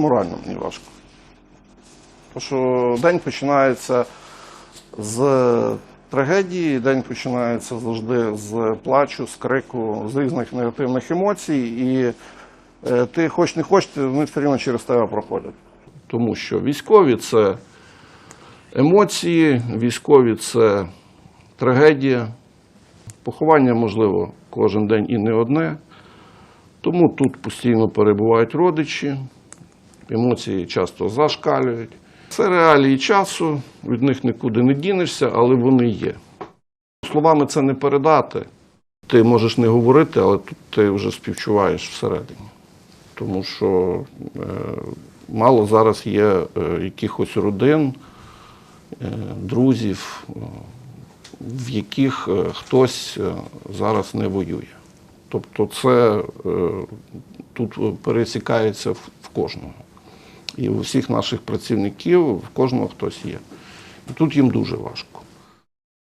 Морально мені важко. Тому що день починається з трагедії, день починається завжди з плачу, з крику, з різних негативних емоцій. І е, ти хоч не хочеш, вони все рівно через тебе проходять. Тому що військові це емоції, військові це трагедія. Поховання, можливо, кожен день і не одне. Тому тут постійно перебувають родичі, емоції часто зашкалюють. Це реалії часу, від них нікуди не дінешся, але вони є. Словами це не передати. Ти можеш не говорити, але тут ти вже співчуваєш всередині. Тому що е, мало зараз є е, якихось родин, е, друзів, е, в яких е, хтось е, зараз не воює. Тобто це е, тут пересікається в, в кожного. І у всіх наших працівників в кожного хтось є. Тут їм дуже важко.